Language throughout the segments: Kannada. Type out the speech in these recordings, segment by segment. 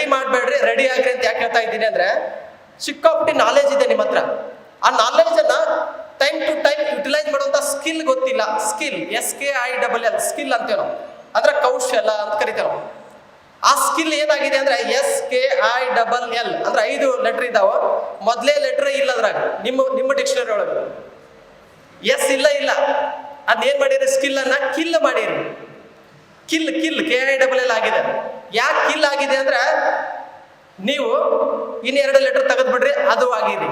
ಸ್ಟಡಿ ಮಾಡಬೇಡ್ರಿ ರೆಡಿ ಆಗ್ರಿ ಅಂತ ಯಾಕೆ ಹೇಳ್ತಾ ಇದ್ದೀನಿ ಅಂದ್ರೆ, ಸಿಕ್ಕಾಪಟ್ಟಿ ನಾಲೆಜ್ ಇದೆ ನಿಮ್ಮ ಹತ್ರ ಆ ನಾಲೆಜನ್ನ ಟೈಮ್ ಟು ಟೈಮ್ ಯುಟಿಲೈಸ್ ಮಾಡುವಂತ ಸ್ಕಿಲ್ ಗೊತ್ತಿಲ್ಲ. Skill S K I double L skill ಅಂತೇವೆ ನಾವು ಅಂದ್ರೆ ಕೌಶಲ ಅಂತ ಕರಿತೇವೆ ನಾವು ಆ ಸ್ಕಿಲ್ ಏನಾಗಿದೆ ಅಂದ್ರೆ S K I double L ಅಂದ್ರೆ ಐದು ಲೆಟರ್ ಇದಾವ ಮೊದಲೇ ಲೆಟರ್ ಇಲ್ಲ ಅದ್ರಾಗ ನಿಮ್ಮ ನಿಮ್ಮ ಡಿಕ್ಷನರಿ ಒಳಗೆ. ಎಸ್ ಇಲ್ಲ ಇಲ್ಲ. ಅದೇನ್ ಮಾಡಿರಿ? ಸ್ಕಿಲ್ ಅನ್ನ ಕಿಲ್ ಮಾಡಿರಿ. Kill kill K I double L ಆಗಿದೆ. ಯಾಕೆ ಕಿಲ್ ಆಗಿದೆ ಅಂದ್ರೆ ನೀವು ಇನ್ನೆರಡು ಲೆಟರ್ ತೆಗೆದ್ಬಿಡ್ರಿ, ಅದು ಆಗಿರಿ.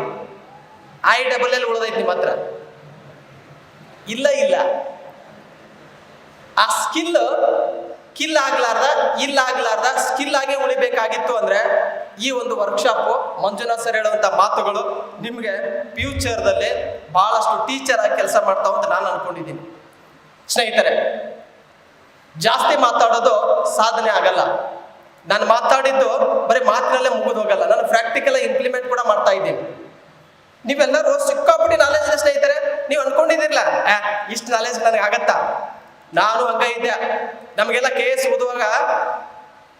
ಐ ಡಬಲ್ ಎಲ್ ಉಳಿದೈತಿ ನಿಮ್ಮ ಹತ್ರ. ಇಲ್ಲ ಇಲ್ಲ. ಆ ಸ್ಕಿಲ್ ಕಿಲ್ ಆಗ್ಲಾರ್ದ, ಇಲ್ಲ ಆಗ್ಲಾರ್ದ ಸ್ಕಿಲ್ ಆಗಿ ಉಳಿಬೇಕಾಗಿತ್ತು ಅಂದ್ರೆ ಈ ಒಂದು ವರ್ಕ್ಶಾಪ್ ಮಂಜುನಾಥ್ ಸರ್ ಹೇಳುವಂತ ಮಾತುಗಳು ನಿಮಗೆ ಫ್ಯೂಚರ್ದಲ್ಲಿ ಬಹಳಷ್ಟು ಟೀಚರ್ ಆಗಿ ಕೆಲಸ ಮಾಡ್ತಾವ ಅಂತ ನಾನು ಅನ್ಕೊಂಡಿದ್ದೀನಿ. ಸ್ನೇಹಿತರೆ ಜಾಸ್ತಿ ಮಾತಾಡೋದು ಸಾಧನೆ ಆಗಲ್ಲ. ನಾನು ಮಾತಾಡಿದ್ದು ಬರೀ ಮಾತಿನಲ್ಲೇ ಮುಗಿದು ಹೋಗಲ್ಲ ನಾನು ಪ್ರಾಕ್ಟಿಕಲ್ ಇಂಪ್ಲಿಮೆಂಟ್ ಕೂಡ ಮಾಡ್ತಾ ಇದ್ದೀನಿ. ನೀವೆಲ್ಲರೂ ಸಿಕ್ಕಾಪಟ್ಟಿ ನಾಲೆಜ್ ಸ್ನೇಹಿತರೆ, ನೀವು ಅನ್ಕೊಂಡಿದ್ದೀರಲ್ಲ ಇಷ್ಟು ನಾಲೆಜ್ ನನಗೆ ಆಗತ್ತಾ? ನಾನು ಹಂಗ ಇದ್ದೆ. ನಮಗೆಲ್ಲ ಕೆ ಎಸ್ ಓದುವಾಗ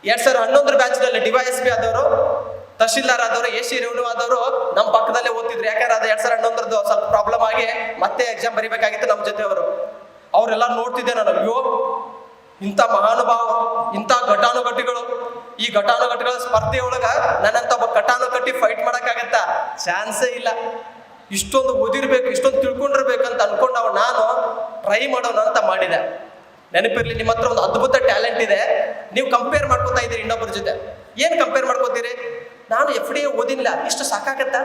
ಎರಡ್ ಸಾವಿರದ ಹನ್ನೊಂದರ ಬ್ಯಾಚ್ನಲ್ಲಿ ಡಿವೈಎಸ್ ಪಿ ಆದವರು, ತಹಶೀಲ್ದಾರ್ ಆದವರು ಎ ಸಿ ರೇವಣು ಆದವರು ನಮ್ಮ ಪಕ್ಕದಲ್ಲೇ ಓದ್ತಿದ್ರು. ಯಾಕಂದ್ರೆ ಅದು ಎರಡ್ ಸಾವಿರದ ಹನ್ನೊಂದರದ್ದು ಸ್ವಲ್ಪ ಪ್ರಾಬ್ಲಮ್ ಆಗಿ ಮತ್ತೆ ಎಕ್ಸಾಮ್ ಬರಿಬೇಕಾಗಿತ್ತು ನಮ್ಮ ಜೊತೆಯವರು. ಅವರೆಲ್ಲ ನೋಡ್ತಿದ್ದೆ ನಾನು, ಅಯ್ಯೋ ಇಂಥ ಮಹಾನುಭಾವ, ಇಂಥ ಘಟಾನುಘಟಿಗಳು, ಈ ಘಟಾನುಘಟಿಗಳ ಸ್ಪರ್ಧೆ ಒಳಗ ನನ್ನಂತ ಒಬ್ಬ ಘಟಾನುಘಟಿ ಫೈಟ್ ಮಾಡಕ್ಕಾಗತ್ತ ಚಾನ್ಸೇ ಇಲ್ಲ. ಇಷ್ಟೊಂದು ಓದಿರ್ಬೇಕು, ಇಷ್ಟೊಂದು ತಿಳ್ಕೊಂಡಿರ್ಬೇಕಂತ ಅನ್ಕೊಂಡವ್ ನಾನು ಟ್ರೈ ಮಾಡೋಣ ಅಂತ ಮಾಡಿದೆ. ನೆನಪಿರ್ಲಿ, ನಿಮ್ಮ ಹತ್ರ ಒಂದು ಅದ್ಭುತ ಟ್ಯಾಲೆಂಟ್ ಇದೆ. ನೀವು ಕಂಪೇರ್ ಮಾಡ್ಕೊತಾ ಇದ್ದೀರಿ ಇನ್ನೊಬ್ಬರ ಜೊತೆ. ಏನು ಕಂಪೇರ್ ಮಾಡ್ಕೋತೀರಿ? ನಾನು ಎಫ್ ಡಿ ಓದಿಲ್ಲ, ಇಷ್ಟು ಸಾಕಾಗತ್ತಾ?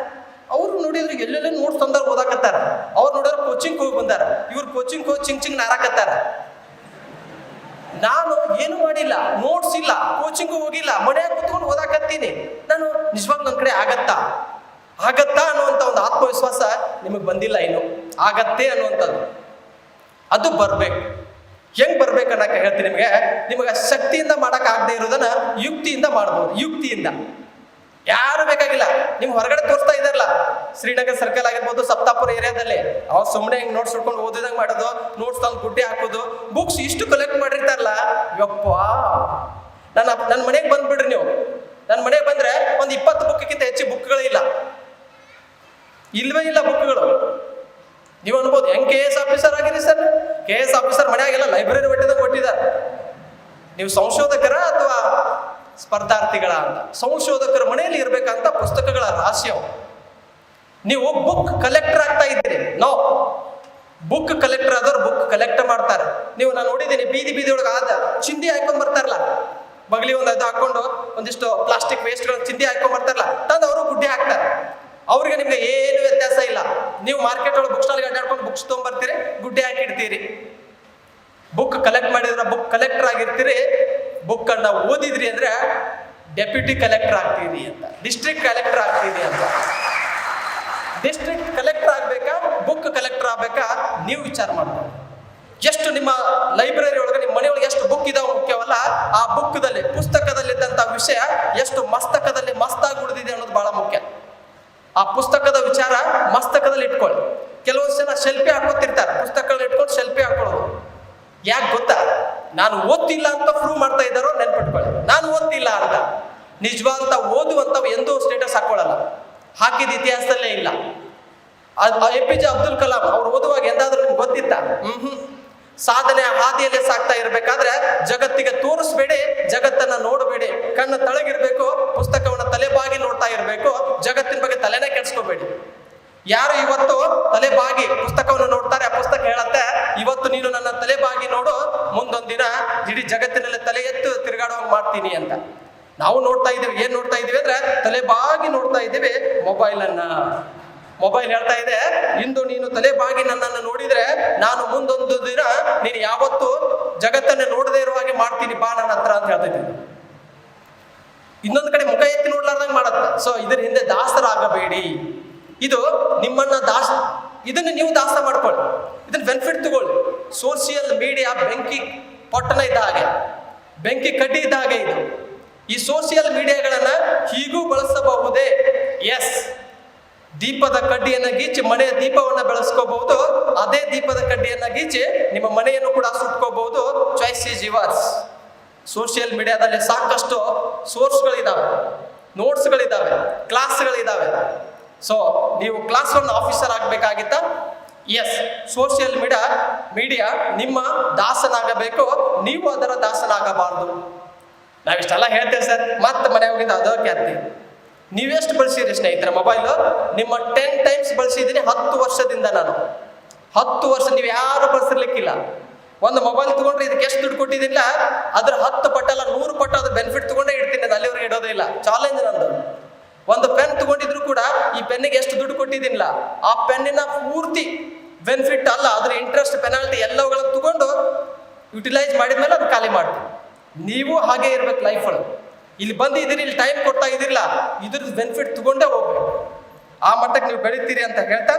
ಅವ್ರು ನೋಡಿದ್ರೆ ಎಲ್ಲೆಲ್ಲ ನೋಡ್ಸ್ ತಂದಾಗ ಓದಾಕತ್ತಾರ. ಅವ್ರು ನೋಡಿದ್ರೆ ಕೋಚಿಂಗ್ ಹೋಗಿ ಬಂದಾರ. ಇವ್ರು ಕೋಚಿಂಗ್ ಹೋಗಿ ಚಿಂಗ್ ಚಿಂಗ್ ನಾರಾಕತ್ತಾರ. ನಾನು ಏನು ಮಾಡಿಲ್ಲ ನೋಟ್ಸ್ ಇಲ್ಲ ಕೋಚಿಂಗ್ ಹೋಗಿಲ್ಲ, ಮನೆಯಾಗ ಕುತ್ಕೊಂಡು ಓದಾಕತ್ತೀನಿ. ನಾನು ನಿಜವಾಗ್ಲೂ ನನ್ನ ಕಡೆ ಆಗತ್ತಾ? ಆಗತ್ತಾ ಅನ್ನುವಂಥ ಒಂದು ಆತ್ಮವಿಶ್ವಾಸ ನಿಮಗೆ ಬಂದಿಲ್ಲ ಇನ್ನು. ಆಗತ್ತೆ ಅನ್ನುವಂಥದ್ದು. ಅದು ಬರ್ಬೇಕು. ಹೆಂಗ್ ಬರ್ಬೇಕು ಅನ್ನಕ್ಕೆ ಹೇಳ್ತೀನಿ ನಿಮಗೆ. ನಿಮಗೆ ಶಕ್ತಿಯಿಂದ ಮಾಡಕ್ ಆಗದೆ ಇರೋದನ್ನ ಯುಕ್ತಿಯಿಂದ ಮಾಡ್ಬೋದು. ಯುಕ್ತಿಯಿಂದ. ಯಾರು ಬೇಕಾಗಿಲ್ಲ. ನಿಮ್ ಹೊರಗಡೆ ತೋರಿಸ್ತಾ ಇದಾರಲ್ಲ. ಶ್ರೀನಗರ್ ಸರ್ಕಲ್ ಆಗಿರ್ಬೋದು, ಸಪ್ತಾಪುರ ಏರಿಯಾದಲ್ಲಿ. ಅವ್ರು ಸುಮ್ಮನೆ ಹಿಂಗ್ ನೋಟ್ಸ್ ಹುಡ್ಕೊಂಡು ಓದಿದಂಗೆ ಮಾಡೋದು ನೋಟ್ಸ್ ತಂದು ಗುಡ್ಡೆ ಹಾಕೋದು ಬುಕ್ಸ್ ಇಷ್ಟು ಕಲೆಕ್ಟ್ ಮಾಡಿರ್ತಾರಲ್ಲ ಯಪ್ಪ. ನನ್ನ ನನ್ನ ಮನೆಗೆ ಬಂದ್ಬಿಡ್ರಿ ನೀವು. ನನ್ನ ಮನೆಗೆ ಬಂದ್ರೆ ಒಂದು ಇಪ್ಪತ್ತು ಬುಕ್ಕಿಂತ ಹೆಚ್ಚು ಬುಕ್ಗಳೇ ಇಲ್ಲ ಇಲ್ವೇ ಇಲ್ಲ ಬುಕ್ಗಳು ನೀವು ಅನ್ಬೋದು, ಹೆಂಗ್ ಕೆ ಎಸ್ ಆಫೀಸರ್ ಆಗಿರಿ ಸರ್? ಕೆ ಎಸ್ ಆಫೀಸರ್ ಮನೆಯಾಗೆಲ್ಲ ಲೈಬ್ರರಿ ಒಟ್ಟಿದಾಗ ಕೊಟ್ಟಿದ್ದಾರೆ ನೀವು ಸಂಶೋಧಕರ ಅಥವಾ ಸ್ಪರ್ಧಾರ್ಥಿಗಳ ಅಂತ? ಸಂಶೋಧಕರ ಮನೆಯಲ್ಲಿ ಇರಬೇಕಂತ ಪುಸ್ತಕಗಳ ಅವು ನೀವು ಬುಕ್ ಕಲೆಕ್ಟರ್ ಆಗ್ತಾ ಇದ್ದೀರಿ. ನೋ ಬುಕ್ ಕಲೆಕ್ಟರ್ ಆದವ್ರು ಬುಕ್ ಕಲೆಕ್ಟ್ ಮಾಡ್ತಾರೆ. ನೀವು ನಾನು ನೋಡಿದ್ದೀನಿ, ಬೀದಿ ಬೀದಿ ಒಳಗೆ ಆದ ಚಿಂದಿ ಹಾಕೊಂಡ್ ಬರ್ತಾರಲ್ಲ. ಬಗಲಿ ಒಂದು ಅದು ಹಾಕೊಂಡು ಒಂದಿಷ್ಟು ಪ್ಲಾಸ್ಟಿಕ್ ವೇಸ್ಟ್ಗಳು ಚಿಂದಿ ಹಾಕೊಂಡ್ ಬರ್ತಾರಲ್ಲ, ತಂದು ಅವರು ಗುಡ್ಡೆ ಹಾಕ್ತಾರೆ. ಅವ್ರಿಗೆ ನಿಮ್ಗೆ ಏನು ವ್ಯತ್ಯಾಸ ಇಲ್ಲ. ನೀವು ಮಾರ್ಕೆಟ್ ಒಳಗೆ ಬುಕ್ ಸ್ಟಾಲ್ಗೆ ಅಡ್ಡಾಡ್ಕೊಂಡು ಬುಕ್ಸ್ ತೊಗೊಂಡ್ಬರ್ತೀರಿ ಗುಡ್ಡೆ ಹಾಕಿಡ್ತೀರಿ ಬುಕ್ ಕಲೆಕ್ಟ್ ಮಾಡಿದ್ರೆ ಬುಕ್ ಕಲೆಕ್ಟರ್ ಆಗಿರ್ತೀರಿ. ಬುಕ್ ಅನ್ನ ಓದಿದ್ರಿ ಅಂದ್ರೆ ಡೆಪ್ಯೂಟಿ ಕಲೆಕ್ಟರ್ ಆಗ್ತೀರಿ ಅಂತ ಡಿಸ್ಟ್ರಿಕ್ಟ್ ಕಲೆಕ್ಟರ್ ಆಗ್ತೀರಿ ಅಂತ. ಡಿಸ್ಟ್ರಿಕ್ಟ್ ಕಲೆಕ್ಟರ್ ಆಗ್ಬೇಕಾ? ಬುಕ್ ಕಲೆಕ್ಟರ್ ಆಗ್ಬೇಕಾ? ನೀವು ವಿಚಾರ ಮಾಡ್ಬೋದು ಎಷ್ಟು ನಿಮ್ಮ ಲೈಬ್ರರಿ ಒಳಗೆ, ನಿಮ್ಮ ಮನೆಯೊಳಗೆ ಎಷ್ಟು ಬುಕ್ ಇದಾವೆ ಮುಖ್ಯವಲ್ಲ, ಆ ಬುಕ್ದಲ್ಲಿ ಪುಸ್ತಕದಲ್ಲಿದ್ದಂಥ ವಿಷಯ ಎಷ್ಟು ಮಸ್ತಕದಲ್ಲಿ ಮಸ್ತಾಗಿ ಉಳಿದಿದೆ ಅನ್ನೋದು ಬಹಳ ಮುಖ್ಯ. ಆ ಪುಸ್ತಕದ ವಿಚಾರ ಮಸ್ತಕದಲ್ಲಿ ಇಟ್ಕೊಳ್ಳಿ. ಕೆಲವೊಂದು ಜನ ಶೆಲ್ಫಿ ಹಾಕೋತಿರ್ತಾರೆ. ಪುಸ್ತಕಗಳನ್ನ ಇಟ್ಕೊಂಡು ಶೆಲ್ಫಿ ಹಾಕೊಳ್ಳೋದು. ಯಾಕೆ ಗೊತ್ತಾ? ನಾನು ಓದ್ತಿಲ್ಲ ಅಂತ ಪ್ರೂವ್ ಮಾಡ್ತಾ ಇದ್ದಾರೋ ನೆನ್ಪಿಟ್ಕೊಳ್ಳಿ. ನಾನು ಓದ್ತಿಲ್ಲ ಅಂತ. ನಿಜವಾದಂತ ಓದುವಂತ ಎಂದೂ ಸ್ಟೇಟಸ್ ಹಾಕೊಳ್ಳಲ್ಲ. ಹಾಕಿದ ಇತಿಹಾಸದಲ್ಲೇ ಇಲ್ಲ. A P J Abdul Kalam ಅವ್ರು ಓದುವಾಗ ಎಂದಾದ್ರೂ ನಿಮ್ಗೆ ಗೊತ್ತಿತ್ತ? ಹ್ಮ್ ಸಾಧನೆ ಹಾದಿಯಲ್ಲಿ ಸಾಕ್ತಾ ಇರ್ಬೇಕಾದ್ರೆ ಜಗತ್ತಿಗೆ ತೋರಿಸ್ಬೇಡಿ ಜಗತ್ತನ್ನ ನೋಡಬೇಡಿ ಕಣ್ಣು ತಳಗಿರ್ಬೇಕು ಪುಸ್ತಕವನ್ನ ತಲೆಬಾಗಿ ನೋಡ್ತಾ ಇರಬೇಕು ಜಗತ್ತಿನ ಬಗ್ಗೆ ತಲೆನೇ ಕೆಡ್ಸ್ಕೋಬೇಡಿ. ಯಾರು ಇವತ್ತು ತಲೆ ಬಾಗಿ ಪುಸ್ತಕವನ್ನು ನೋಡ್ತಾರೆ ಆ ಪುಸ್ತಕ ಹೇಳತ್ತೆ ಇವತ್ತು ನೀನು ನನ್ನ ತಲೆ ಬಾಗಿ ನೋಡು ಮುಂದೊಂದಿನ ದಿನ ಇಡೀ ಜಗತ್ತಿನಲ್ಲಿ ತಲೆ ಎತ್ತು ಹಾಗೆ ಮಾಡ್ತೀನಿ ಅಂತ. ನಾವು ನೋಡ್ತಾ ಇದೀವಿ ಏನ್ ನೋಡ್ತಾ ಇದೀವಿ ಅಂದ್ರೆ ತಲೆ ಬಾಗಿ ನೋಡ್ತಾ ಇದ್ದೀವಿ ಮೊಬೈಲ್ ಅನ್ನ ಮೊಬೈಲ್ ಹೇಳ್ತಾ ಇದೆ, ಇಂದು ನೀನು ತಲೆ ಬಾಗಿ ನನ್ನನ್ನು ನೋಡಿದ್ರೆ ನಾನು ಮುಂದೊಂದು ದಿನ ನೀನು ಯಾವತ್ತು ಜಗತ್ತನ್ನು ನೋಡದೇ ಇರುವ ಹಾಗೆ ಮಾಡ್ತೀನಿ, ಬಾ ನನ್ನ ಹತ್ರ ಅಂತ ಹೇಳ್ತಾ ಇನ್ನೊಂದು ಕಡೆ ಮುಖ ಎತ್ತಿ ನೋಡ್ಲಾರ್ದಂಗೆ ಮಾಡತ್ತೆ. ಸೊ ಇದರ ಹಿಂದೆ ದಾಸರಾಗಬೇಡಿ. ಇದು ನಿಮ್ಮನ್ನ ದಾಸ, ಇದನ್ನು ನೀವು ದಾಸ ಮಾಡ್ಕೊಳ್ಳಿ. ಇದನ್ನ ಬೆನಿಫಿಟ್ ತಗೊಳ್ಳಿ. ಸೋಷಿಯಲ್ ಮೀಡಿಯಾ ಬೆಂಕಿ ಪೊಟ್ಟಣ ಇದ್ದ ಹಾಗೆ, ಬೆಂಕಿ ಕಡ್ಡಿ ಇದ್ದ ಹಾಗೆ ಇದು. ಈ ಸೋಷಿಯಲ್ ಮೀಡಿಯಾಗಳನ್ನ ಹೀಗೂ ಬಳಸಬಹುದೇ? ಎಸ್ ದೀಪದ ಕಡ್ಡಿಯನ್ನ ಗೀಚಿ ಮನೆಯ ದೀಪವನ್ನ ಬೆಳೆಸ್ಕೋಬಹುದು. ಅದೇ ದೀಪದ ಕಡ್ಡಿಯನ್ನ ಗೀಚಿ ನಿಮ್ಮ ಮನೆಯನ್ನು ಕೂಡ ಸುಟ್ಕೋಬಹುದು ಚಾಯ್ಸ್ ಈಸ್ ಯುವರ್ಸ್ ಸೋಷಿಯಲ್ ಮೀಡಿಯಾದಲ್ಲಿ ಸಾಕಷ್ಟು ಸೋರ್ಸ್ಗಳಿದ್ದಾವೆ ನೋಟ್ಸ್ಗಳಿದ್ದಾವೆ ಕ್ಲಾಸ್ಗಳಿದ್ದಾವೆ ಸೊ ನೀವು ಕ್ಲಾಸ್ ಒನ್ ಆಫೀಸರ್ ಆಗ್ಬೇಕಾಗಿತ್ತ? ಎಸ್ ಸೋಷಿಯಲ್ ಮೀಡಿಯಾ ಮೀಡಿಯಾ ನಿಮ್ಮ ದಾಸನಾಗಬೇಕು. ನೀವು ಅದರ ದಾಸನಾಗಬಾರದು. ನಾವಿಷ್ಟೆಲ್ಲ ಹೇಳ್ತೇವೆ ಸರ್. ಮತ್ತೆ ಮನೆ ಹೋಗಿದ್ದು ಅದಕ್ಕೆ ಖ್ಯಾತಿ ನೀವೆಷ್ಟು ಬಳಸಿದ್ರಿ ಸ್ನೇಹಿತರ ಮೊಬೈಲ್ ನಿಮ್ಮ ಟೆನ್ ಟೈಮ್ಸ್ ಬಳಸಿದ್ದೀನಿ, ಹತ್ತು ವರ್ಷದಿಂದ ನಾನು. ಹತ್ತು ವರ್ಷ ನೀವು ಯಾರು ಬಳಸಿರ್ಲಿಕ್ಕಿಲ್ಲ. ಒಂದು ಮೊಬೈಲ್ ತಗೊಂಡ್ರೆ ಇದಕ್ಕೆ ಎಷ್ಟು ದುಡ್ಡು ಕೊಟ್ಟಿದ್ದಿಲ್ಲ ಅದ್ರ ಹತ್ತು ಪಟ್ಟಲ್ಲ ನೂರು ಪಟ್ಟು ಅದು ಬೆನಿಫಿಟ್ ತಗೊಂಡೇ ಇಡ್ತೀನಿ, ಅದು ಅಲ್ಲಿವರೆಗೆ ಇಡೋದೇ ಇಲ್ಲ. ಚಾಲೆಂಜ್ ನಂದು. ಒಂದು ಪೆನ್ ತಗೊಂಡಿದ್ರು ಕೂಡ ಈ ಪೆನ್ನಿಗೆ ಎಷ್ಟು ದುಡ್ಡು ಕೊಟ್ಟಿದ್ದಿಲ್ಲ ಆ ಪೆನ್ನಿನ ಪೂರ್ತಿ ಬೆನಿಫಿಟ್ ಅಲ್ಲ, ಅದ್ರ ಇಂಟ್ರೆಸ್ಟ್ ಪೆನಾಲ್ಟಿ ಎಲ್ಲವುಗಳನ್ನು ತಗೊಂಡು ಯುಟಿಲೈಸ್ ಮಾಡಿದ್ಮೇಲೆ ಅದು ಖಾಲಿ ಮಾಡ್ತೀವಿ ನೀವು ಹಾಗೆ ಇರ್ಬೇಕು ಲೈಫ್ ಒಳಗೆ ಇಲ್ಲಿ ಬಂದಿದ್ದೀರಿ, ಇಲ್ಲಿ ಟೈಮ್ ಕೊಡ್ತಾ ಇದಿರಲ್ಲ ಇದ್ರದ್ದು ಬೆನಿಫಿಟ್ ತಗೊಂಡೇ ಹೋಗ್ಬೇಕು. ಆ ಮಟ್ಟಕ್ಕೆ ನೀವು ಬೆಳಿತೀರಿ ಅಂತ ಹೇಳ್ತಾ